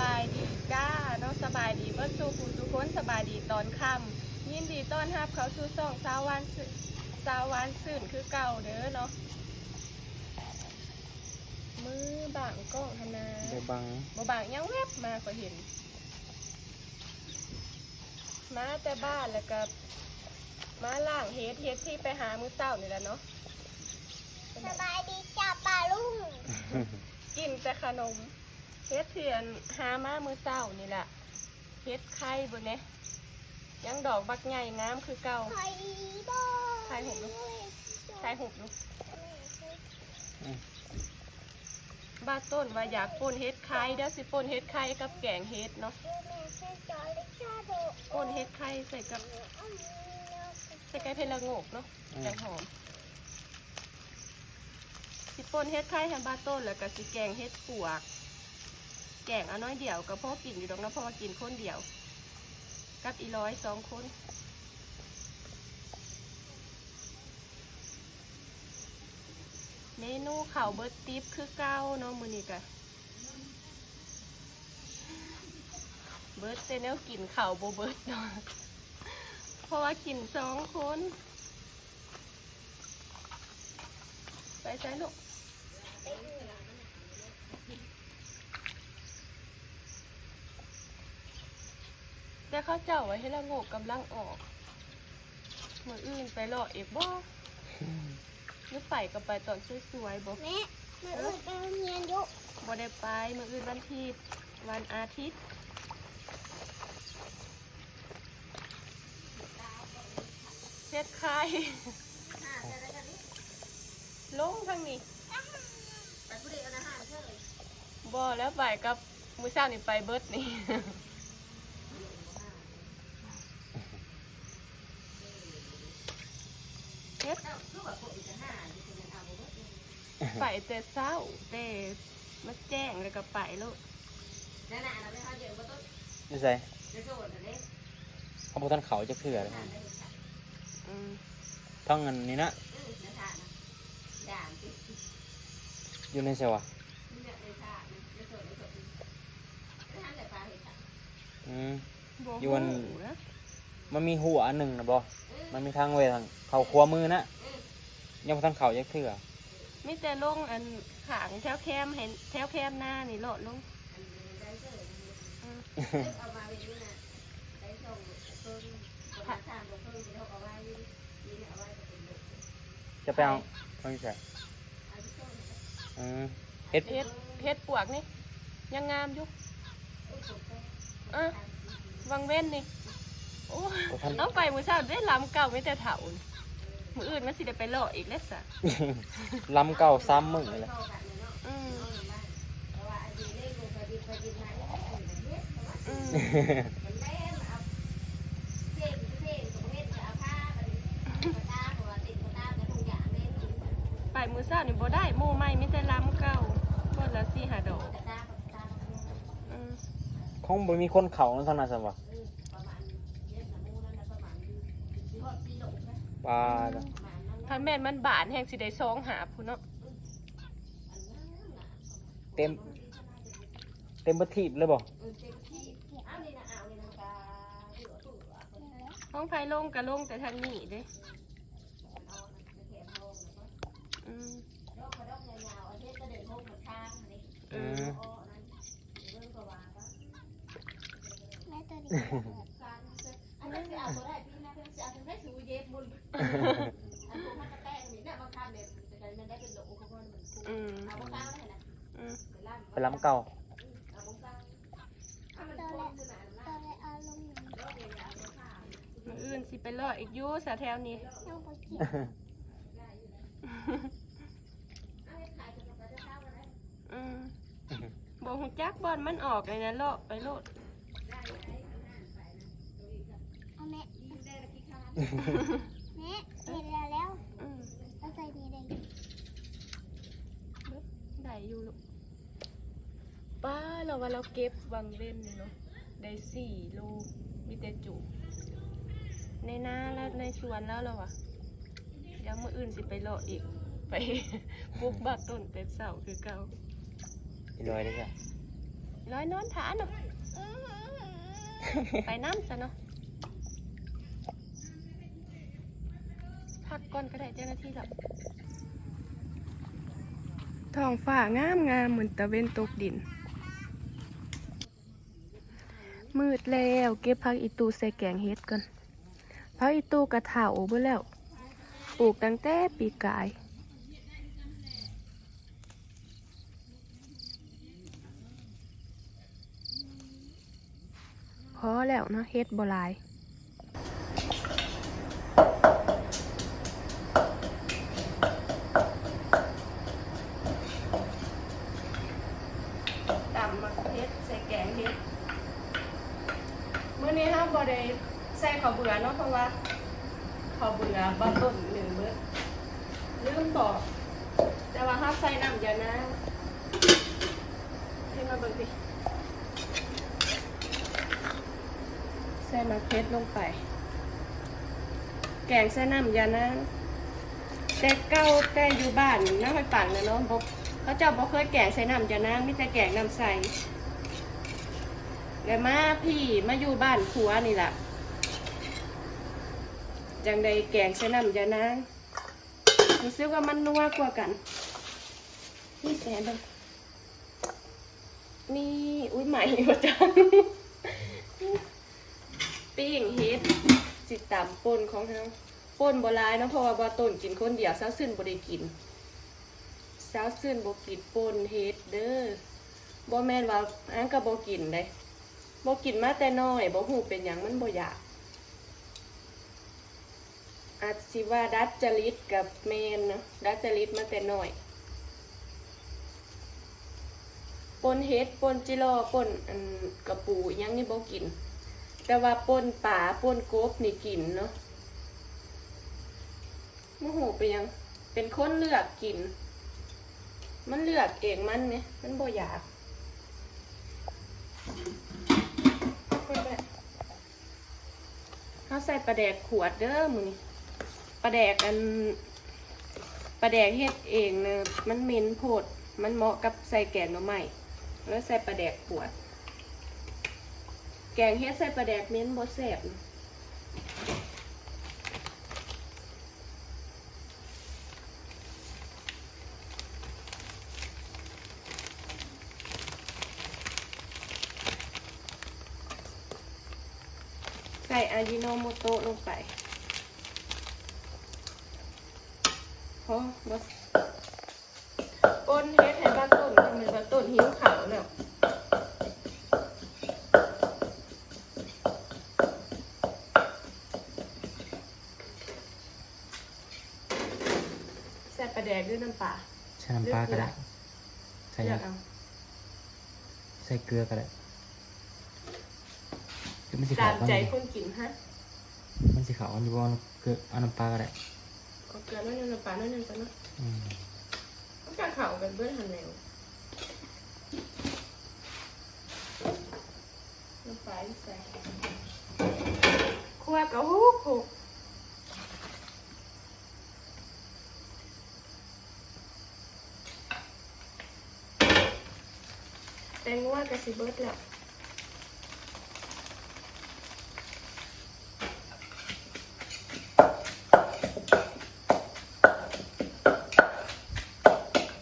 บายดีจ้าเนาะสบายดีเบิดสู่ผู้ทุกคนสบายดีตอนค่ำยินดีต้อนรับเขาสู่ช่องสาววันสื่สาววันสื่นคือเก่าเด้อเนาะมือบางกล้องทนาเดี๋ยวบังบ่บางยังแวบมาก็เห็น มาแต่บ้านแล้วก็มาล่างเฮ็ดเฮ็ดที่ไปหามื้อเช้านี่แหละเนาะสบายดีจ้าปลาลุงกินแต่ขนม เฮ็ดเถื่อนหามามื้อเช้านี่แหละเฮ็ดไข่บ่เนี่ยยังดอกบักใหญ่งามคือเก่าไข่บอไข่หกลูกใช่หุบลูกบ้าต้นว่าอยากป่นเฮ็ดไข่เด้อสิป่นเฮ็ดไข่กับแกงเฮ็ดเนาะป่นเฮ็ดไข่ใส่กับใส่ไก่เพนละโงกเนาะแกงหอมสิป่นเฮ็ดไข่ให้บ้าต้นแล้วก็สิแกงเฮ็ดปวก แกงเอาน้อยเดียวก็พอกินอยู่ดอกเนาะเพราะว่ากินคนเดียว กับอีร้อยสองคนเมนูข้าวเบิร์ตติปคือเก้าเนาะมือนี้กะเบิร์ตเตแนวกินข้าวโบเบิร์ตเนาะเพราะว่ากินสองคน ไปใส่ลูก แต่เขาเจ้าไว้ให้ละโงกกำลังออกมืออื่นไปรอเอกบ่หรือไปก็ไปตอนสวยๆบ่แม่มาอื่นไปโรงเรียนอยุบ่ได้ไปมื้ออื่นวันที่วันอาทิตย์เฮ็ดไข่ลงทางนี้บ่แล้วไปกับมื้อเช้านี่ไปเบิดนี่ เฮ็ด ไปแต่เช้าแต่มาแจ้งแล้วก็ไปลูกไม่ใช่เขาบอกท่านเขาจะเผื่อเลยอืมท่องเงินนี้นะอยู่ในเซวะอืมบ่อยู่วันฮู้นะมันมีหัวอันหนึ่งนะบอ มันมีทางเวทางเขาครัวมือนะยังบ่ท่านเขาจะเผื่อมีแต่ลงอันขางแถวแคมเห็นแถวแคมหน้านี่โลดลงอืมค่ะจะไปเอาไม่ใช่อืมเฮ็ดเฮ็ดเฮ็ดปวกนี่ยังงามอยู่อะวังเว้นนี่โอ้ยบ่ท่าน เอาไปมื้อเช้าได้ลำเก่าไม่แต่เถานี่มื้ออื่นมันสิได้ไปเลาะอีกแล้วสะลำเก่าซ้ำมึงเลยอืมอืมไปมื้อเช้านี่บ่ได้หมู่ใหม่มีแต่ลำเก่าคนละ4 5ดอกอืมคงบ่มีคนเขานั่นเท่านั้นสิวะ ปลาจ้ะถ้าแม่นมันบาดแฮงสิได้ซองหาพุ่นเนาะเต็ม เต็มบัทีบเลยบ่ห้องไฟลงก็ลงแต่ทางนี้เด้อืมอืม แม่ตัวนี้ อืมอืมไปลำเก่าตัวแรกตัวแรกเอาลงหนึ่งมื้ออื่นสิไปเลาะอีกอยู่สะแถวนี้ยังไปกินอืมบ่ฮู้จักบอนมันออกเลยนะเลาะไปโลด เอาแม่แม่เสร็จแล้วแล้ว อืม เอาใส่นี่เลย ได้อยู่ลูกป้าเรา ว่าเราเก็บวังเล่นนี่เนาะได้สี่โลมีแต่จุ ในนาแล้วในสวนแล้วเราอะเดี๋ยวมื้ออื่นสิไปเลาะอีก ไปปลูกบักต้นเป็ดเสาคือเก่าอีลอยได้จ้ะร้อยนอนถาเนาะไปน้ำซะเนาะพักก่อนก็ได้เจ้าหน้าที่แล้วท้องฟ้างามงามเหมือนตะเวนตกดิน มืดแล้วเก็บพักอีตูใส่แกงเฮ็ดก่อนพักอีตูกระถาโอเบ่แล้ว ปลูกตั้งแต่ปีกาย พอแล้วเนาะเฮ็ดบ่หลาย ตำมะเฮ็ดใส่แกงเฮ็ดมื้อนี้เฮาบ่ได้ใส่ข้าวเบื่อเนาะเพราะว่าข้าวเบื่อบ่ต้นหนึ่งเบิดลืมบอก แต่ว่าเฮาใส่น้ำยานางให้มาเบิ่งสิใส่มะเขือลงไป แกงใส่น้ำยานาแต่เก้าแต่อยู่บ้านน้าไปปั่นนะเนาะบ่เขาเจ้าบ่เคยแกงใส่น้ำยานางมีแต่แกงน้ำใสแล้วมาพี่มาอยู่บ้านผัวนี่แหละจังใดแกงใส่น้ำยานางรู้สึกว่ามันนัวกว่ากัน นี่แสนเลยนี่ อุ้ยใหม่ประจังปิ้งเฮ็ด สิตามป่นของเขาป่นบลายเนาะเพราะว่าบต้นกินคนเดียวเช้าซื่นบ่ได้กินเช้าซื่นบ่กินป่นเฮ็ดเด้อบ่แม่นว่าอันก็บ่กินเด้บ่กินมาแต่น้อยบ่ฮู้เป็นหยังมันบ่อยากอาจสิว่าดัดจริตกับเมนเนาะดัดจริตมาแต่น้อยปนเฮ็ดปนจิโร่ปนอันกระปูยังนี่บ่กิน แต่ว่าปนป่าปนกบนี่กินเนาะโมโหไปนยัง เป็นคนเลือกกิน มันเลือกเองมันเนี่ยมันบ่อยากเอาไปแบบเขาใส่ปลาแดกขวดเด้อมือนี่ปลาแดกอันปลาแดกเฮ็ดเองเนอะมันเหม็นโพด มันเหมาะกับใส่แกงหน่อไม้แล้วใส่ปลาแดกขวด แกงเฮ็ดใส่ปลาแดกเม็นบ่แซ่บใส่อายิโนโมโตะลงไปพอบ่ก้นเฮ็ดให้บ้านต้นทำให้บ้านต้นหิวข้าวแล้ว ใส่ปลาแดกด้วยน้ำปลาใส่น้ำปลาก็ได้ใส่เลือกเอาใส่เกลือก็ได้คือมันสิตาขาวมกันใจอยู่คนกินฮะมันสิขาวกันอยู่บ่เอาเกลือเอาน้ำปลาก็ได้เอาเกลือน้อยหนึงน้ำปลาน้อยหนึงจ้ะเนาะอืมมันจะเข่ากันเบิ้ลหันแล้วน้ำปลาที่ใส่คั่วกะฮู้ฮู้ แตงว่ากะสิเบิดแล้ว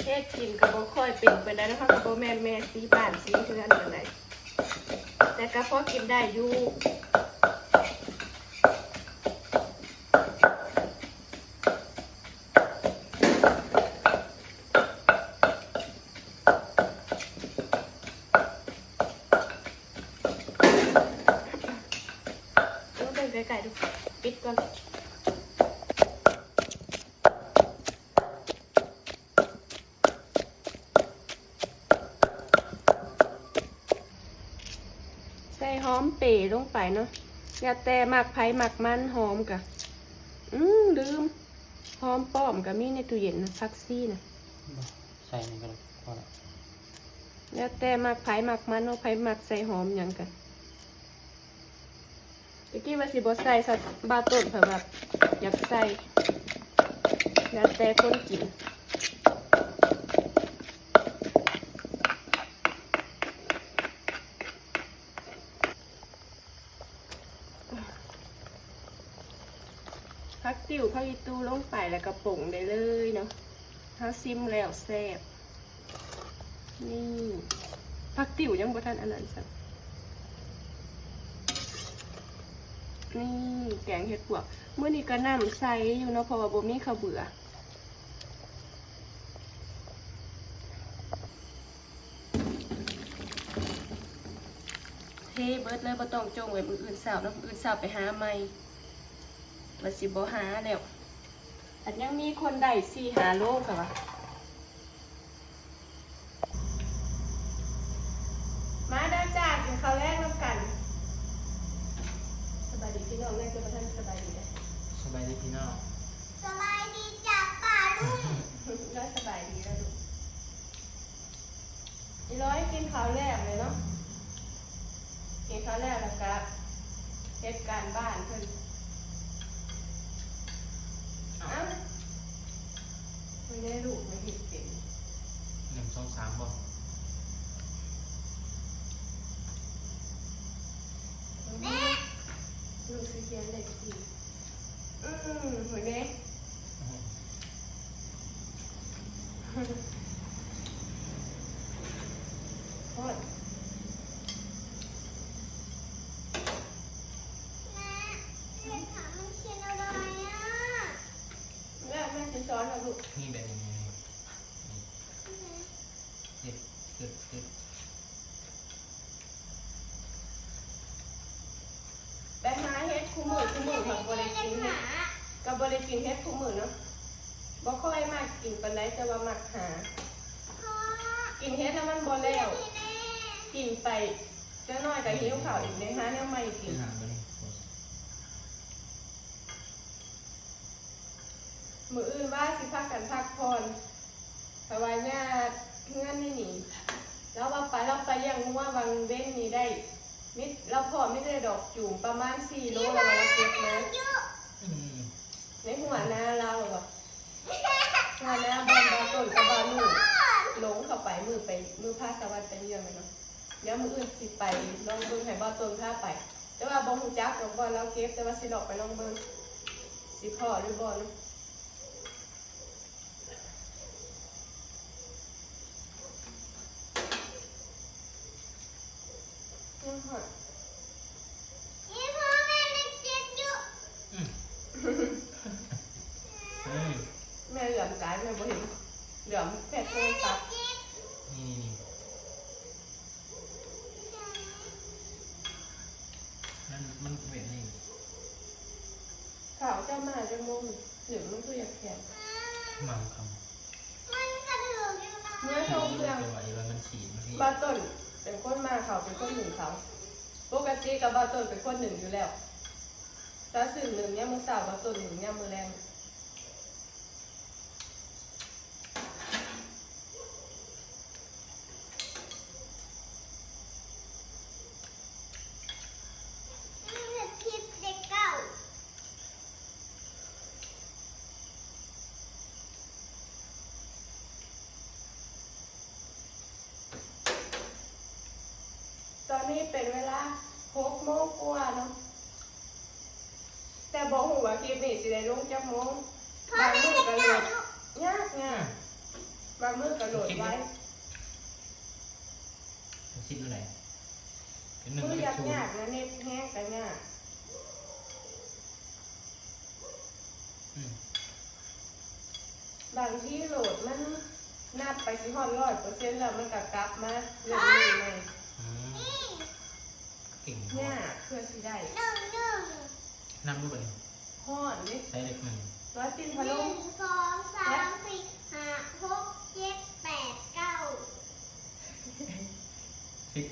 แค่กินกับบ่ค่อยเป็นไปได้นะคะกับบ่แม่แม่สีบ้านสีเทือนอะไรแต่ก็พอกินได้อยู่ต้องเดินไกลๆดูปิดก่อนใส่หอมเป๋ลงไปเนาะอย่าแต่หมักไผ่หมักมันหอมกะอืมลืมหอมป้อมกะมีในตู้เย็นนะพักซี่นะใส่นี่ก็ได้พอละแล้วแต่หมักไผ่หมักมันเอาไผ่หมักใส่หอมหยังกัน ตะกี้ว่าสิบ่ใส่ซอสบาต้นเผื่อแบบอยากใส่แล้วแต่คนกินพักติ๋วพักอีตูลงไปแล้วก็ป่งได้เลยเนาะถ้าซิมแล้วแซ่บนี่พักติ๋วยังบ่ทันอันนั้นสัก นี่แกงเห็ดปวกเมื่อนี้ก็น้ำใสอยู่เนาะเพราะว่าบ่มีข้าวเบื่อเทเบิดเลยบ่ต้องจงไว้มืออื่นสาวแล้วมืออื่นสาวไปหาใหม่ว่าสิบ่หาแล้วอันยังมีคนได้สี่หาโลค่ะวะมาเด้อจ้ากินข้าวแรกน้ำกัน สบายดีพี่ น้องแม่เจ้าประท่านสบายดีนะสบายดีพี่น้องสบายดีจ้าป่าลุงร้อยสบายดีแล้วลูกอีร้อยกินข้าวแรกเลยเนาะกินข้าวแรกแล้วก็เหตุการณ์บ้านเพิ่นเอ้าไม่ได้ลูกไม่เห็นเป็นหนึ่งสองสามบ่แม่ ลูกสิ เขียนเด็กดีอืมเหมือนไงโอ้ย แม่เรียนถามมันเขียนอะไรอะ แม่แม่จะสอนเราลูก นี่แบบยังไงเด็ดเด็ดเด็ด ไปหาเฮ็ดคู่มือคู่มือกั บริกินเฮ็ดกับบริกินเฮ็ดคู่มือเนาะบ่ค่อยมากกินปานใดแต่ว่ามักหา กินเฮ็ดแล้วมันบ่แล้ว กินไปเจ้าน้อยก็หิวข้าวอีกในหาแนวใหม่กินมืออื่นว่าสิพักกันพักผ่อนแต่ว่าญาติเงื่อนนี่หนีแล้วว่าไปเราไปเลี้ยงงัววังเว้นนี่ได้ มิดเราพอไม่ได้ดอกจุ่มประมาณสี่โลเราเราเก็บนะยุอืมในหัวหน้าเราหรอหัวหน้าบอลบอลต้นกับบอลลูกหลงเข้าไปมือไปมือพาสวัสดิ์ไปเลี้ยงเลยเนาะเดี๋ยวมืออื่นสิไปลองเบิ่งให้บอลต้นพาไป แต่ว่าบอลหูจักดอกบอลเราเก็บแต่ว่าสิดอกไปลองเบิ่งสิพ่อหรือบอลเนาะ ยังหอดนี่พ่อแม่เล่นเจ็ดยุอืมอืมแม่เหลือมกายแม่บ่เห็นเหลือมแพทย์โทรศัพท์นี่นี่นั่นมันเวทนี่ข่าวเจ้ามาจะมุมหรือมันคืออยากแขนมังคมันกระดูกอยู่นะำเมื่อโทรเครื่องตัวไอ้ว่ามันฉีดมันที่บาต้นเป็นคนมาเขาเป็นคนหนึ่งเขาป กับบาตนเป็นคนหนึ่งอยู่แล้วตาสื่อหนึ่งเนี่ยมือสาวบาตนหนึ่งเนี่ยมือแรง นี่คือคลิปเด็กเก่า ตอนนี้เป็นเวลาหก โมงกว่าเนาะแต่บอกหูว่าคลิปนี้สิได้ลงจักโมงพ่อบางแม่มือเล่นกระโหลเก่าดลูกยากยากบางมือกระโหลดไว้คิดอะไรเป็นหนึ่งมืเป็อนยากศูนยากย์นะเน็ตแห้งกันยากอืมบางที่โหลดมันนับไปสิฮอดร้อยเปอร์เซ็นต์แล้วมันก็กลับมาเรื่อยๆไงอืมนี่เก่งยากเพื่อสิได้หนึ่งหนึ่งนั่งรูปอะไรฮอดนี่ใช้เล็กหนึ่งร้อยปินหพะโล้นึ่งสองสามสี่ห้าหกเจ็ดแปดเก้าสิบ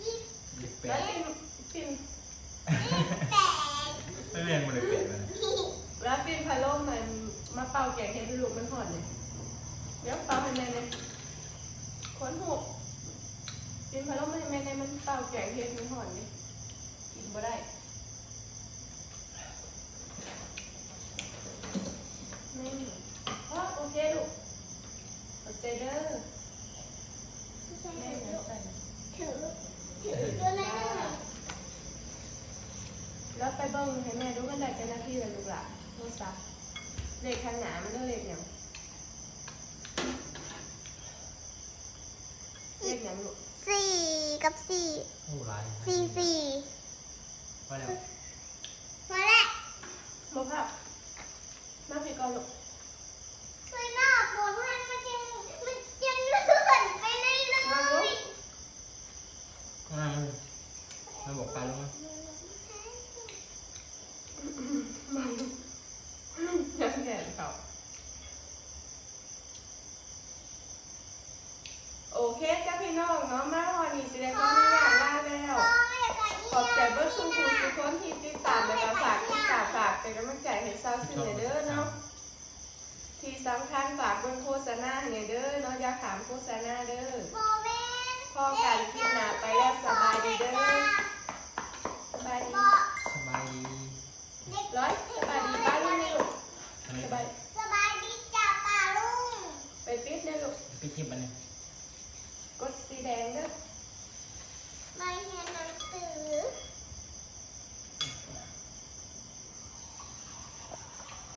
ยี่สิบเล็กแปร้อดยปินปินแปดไม่เรียนมาเลยแปดเลยร้อยปินพะโล้มันมาเป่าแกงเห็ดให้ลูกมันฮอดเนี่ยเดี๋ยวเป่าให้แม่เลยคนหก ปินพะโล้ไม่ให้แม่เลยมันเป่าแกงเห็ดมันฮอดนี่กินบ่ได้นี่พอโอเคลูกโอเคเด้อแม่เหมือนกันถือถือตัวนั้นหน่อยแล้วไปเบิ้งให้แม่ดูกันได้เป็นหน้าที่เลยลูกหล่ะโทรศัพท์แเลขข้างหน้ามันเด้อเลขหยังเลขหยังลูกสี่กับ สี่หูหลายสี่สี่ไปแล้วมาแล้วมาภาพมาพี่ก่อนลูกช่วยหน้าปวดให้มันจะมันจะเลื่อนไปเรื่อยๆนั่งมาบอกไปลงมา ยังแขนเขาโอเคจ้าพี่น้องเนาะมาพอนี่สิได้ก็ไม่อยากลาแล้ว ขอบใจเบิร์ดสุขุมทุกคนที่ติดตามและก็ฝากติดตามฝากเป็นกำลังใจให้เศร้าซื่อเด้อเนาะที่สำคัญฝากเบิ่งโฆษณาให้เด้อเนาะอย่าขามโฆษณาเด้อพอกันคลิปหน้าไปแล้วสบายดีเด้อสบายดีสบายดีร้อยสบายดีบ้านลูกนี่ลูกทำไมสบายสบายดีจ้าป่าลุงไปปิดเด้อลูกปิดคลิปอันนี้กดสีแดงเด้อ